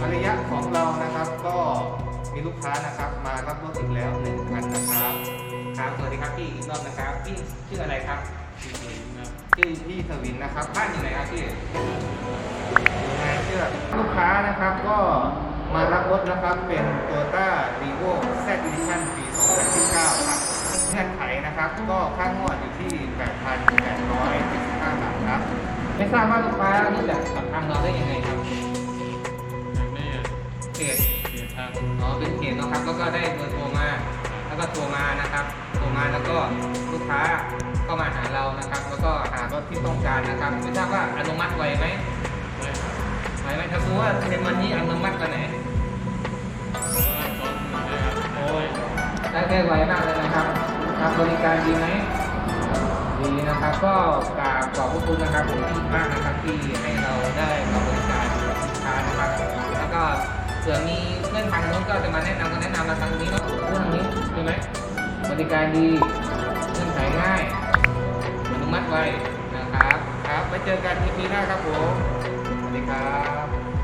ภรรยะของเรานะครับ ก็มีลูกค้านะครับมารับรถอีกแล้วหนึ่งคันนะครับครับสวัสดีครับพี่อีกรอบนะครับพี่ชื่ออะไรครับที่สุดครับชื่อพี่สวินนะครับบ้านอยู่ไหนครับพี่อยู่ในเชือกลูกค้านะครับก็มารับรถนะครับเป็น Toyota r e v o Z Edition ปี 2019 ครับเงื่อนไขนะครับ ก็ค่างวดอยู่ที่ 8,875บาทครับไม่ทราบว่าลูกค้ารู้จัก อ๋อเป็นเพจนะครับ แล้วก็ได้เบอร์โทรมา แล้วก็โทรมานะครับ โทรมาแล้วก็ลูกค้าก็มาหาเรานะครับ แล้วก็หารถที่ต้องการนะครับ ไม่ทราบว่าอนุมัติไวไหมได้ครับไวไหมถ้าสมมติว่าเป็นวันนี้อนุมัติวันไหนว่าตอนได้ครับโอ้ยได้ได้ไวมากเลยนะครับทำบริการดีไหมดีนะครับ ก็กราบขอบพระคุณนะครับผมที่มากนะครับที่ให้เราได้มาบริการลูกค้านะครับ แล้วก็เผื่อมีเพื่ อนทางนู้นก็จะมาแนะนำก็แนะนำมาทางนี้เนาะเรื่องนี้ใช่ไหมบริการดีเงื่อนไขง่ายอนุมัติไวนะครับ ครับไว้เจอกัน EP หน้าครับผมสวัสดีครับ